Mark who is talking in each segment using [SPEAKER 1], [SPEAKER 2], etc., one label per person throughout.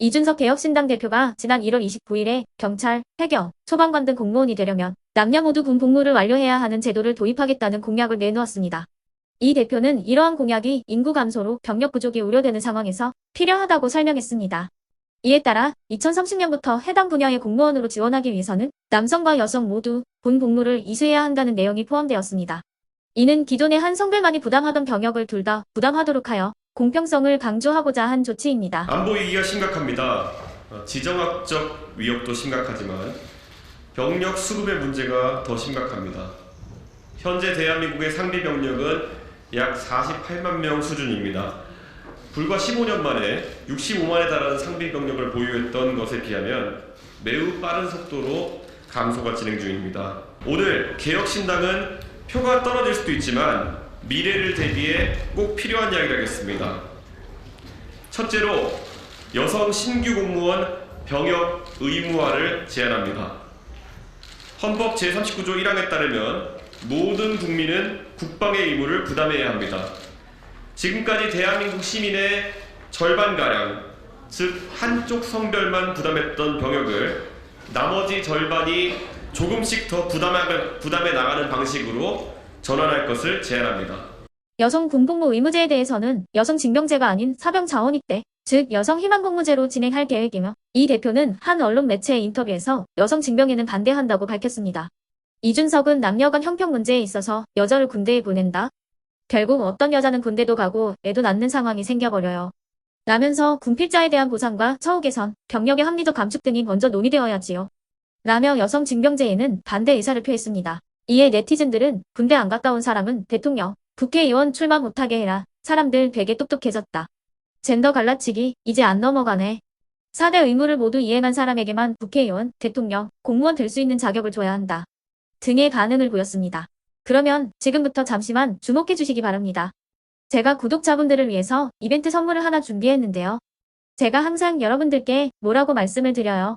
[SPEAKER 1] 이준석 개혁신당 대표가 지난 1월 29일에 경찰, 해경, 소방관 등 공무원이 되려면 남녀 모두 군 복무를 완료해야 하는 제도를 도입하겠다는 공약을 내놓았습니다. 이 대표는 이러한 공약이 인구 감소로 병력 부족이 우려되는 상황에서 필요하다고 설명했습니다. 이에 따라 2030년부터 해당 분야의 공무원으로 지원하기 위해서는 남성과 여성 모두 본 복무를 이수해야 한다는 내용이 포함되었습니다. 이는 기존의 한 성별만이 부담하던 병역을 둘 다 부담하도록 하여 공평성을 강조하고자 한 조치입니다.
[SPEAKER 2] 안보 위기가 심각합니다. 어, 지정학적 위협도 심각하지만 병력 수급의 문제가 더 심각합니다. 현재 대한민국의 상비 병력은 약 48만 명 수준입니다. 불과 15년 만에 65만에 달하는 상비 병력을 보유했던 것에 비하면 매우 빠른 속도로 감소가 진행 중입니다. 오늘 개혁신당은 표가 떨어질 수도 있지만 미래를 대비해 꼭 필요한 이야기를 하겠습니다. 첫째로 여성 신규 공무원 병역 의무화를 제안합니다. 헌법 제39조 1항에 따르면 모든 국민은 국방의 의무를 부담해야 합니다. 지금까지 대한민국 시민의 절반가량, 즉 한쪽 성별만 부담했던 병역을 나머지 절반이 조금씩 더 부담해, 부담해 나가는 방식으로 전환할 것을 제안합니다.
[SPEAKER 1] 여성 군복무 의무제에 대해서는 여성 징병제가 아닌 사병 자원입대, 즉 여성 희망 복무제로 진행할 계획이며 이 대표는 한 언론 매체의 인터뷰에서 여성 징병에는 반대한다고 밝혔습니다. 이준석은 남녀 간 형평 문제에 있어서 여자를 군대에 보낸다. 결국 어떤 여자는 군대도 가고 애도 낳는 상황이 생겨버려요. 라면서 군필자에 대한 보상과 처우 개선, 병력의 합리적 감축 등이 먼저 논의되어야지요. 라며 여성 징병제에는 반대 의사를 표했습니다. 이에 네티즌들은 군대 안온 사람은 대통령, 국회의원 출마 못하게 해라. 사람들 되게 똑똑해졌다. 젠더 갈라치기 이제 안 넘어가네. 4대 의무를 모두 이행한 사람에게만 국회의원, 대통령, 공무원 될 수 있는 자격을 줘야 한다. 등의 반응을 보였습니다. 그러면 지금부터 잠시만 주목해 주시기 바랍니다. 제가 구독자분들을 위해서 이벤트 선물을 하나 준비했는데요. 제가 항상 여러분들께 뭐라고 말씀을 드려요.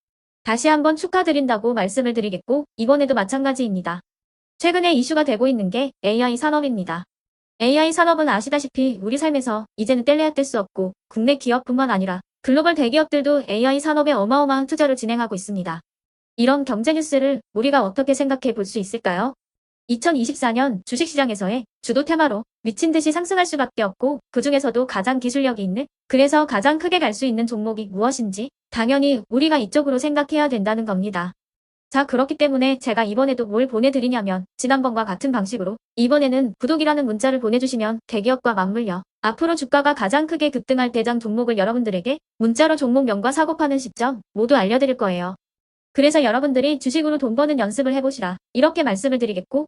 [SPEAKER 1] 다시 한번 축하드린다고 말씀을 드리겠고 이번에도 마찬가지입니다. 최근에 이슈가 되고 있는 게 AI 산업입니다. AI 산업은 아시다시피 우리 삶에서 이제는 뗄래야 뗄 수 없고 국내 기업뿐만 아니라 글로벌 대기업들도 AI 산업에 어마어마한 투자를 진행하고 있습니다. 이런 경제 뉴스를 우리가 어떻게 생각해 볼 수 있을까요? 2024년 주식시장에서의 주도 테마로 미친 듯이 상승할 수밖에 없고 그 중에서도 가장 기술력이 있는 그래서 가장 크게 갈 수 있는 종목이 무엇인지 당연히 우리가 이쪽으로 생각해야 된다는 겁니다. 자 그렇기 때문에 제가 이번에도 뭘 보내드리냐면 지난번과 같은 방식으로 이번에는 구독이라는 문자를 보내주시면 대기업과 맞물려 앞으로 주가가 가장 크게 급등할 대장 종목을 여러분들에게 문자로 종목명과 사고 파는 시점 모두 알려드릴 거예요. 그래서 여러분들이 주식으로 돈 버는 연습을 해보시라 이렇게 말씀을 드리겠고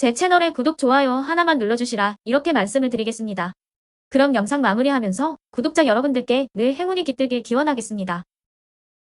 [SPEAKER 1] 제 채널에 구독, 좋아요 하나만 눌러주시라 이렇게 말씀을 드리겠습니다. 그럼 영상 마무리하면서 구독자 여러분들께 늘 행운이 깃들길 기원하겠습니다.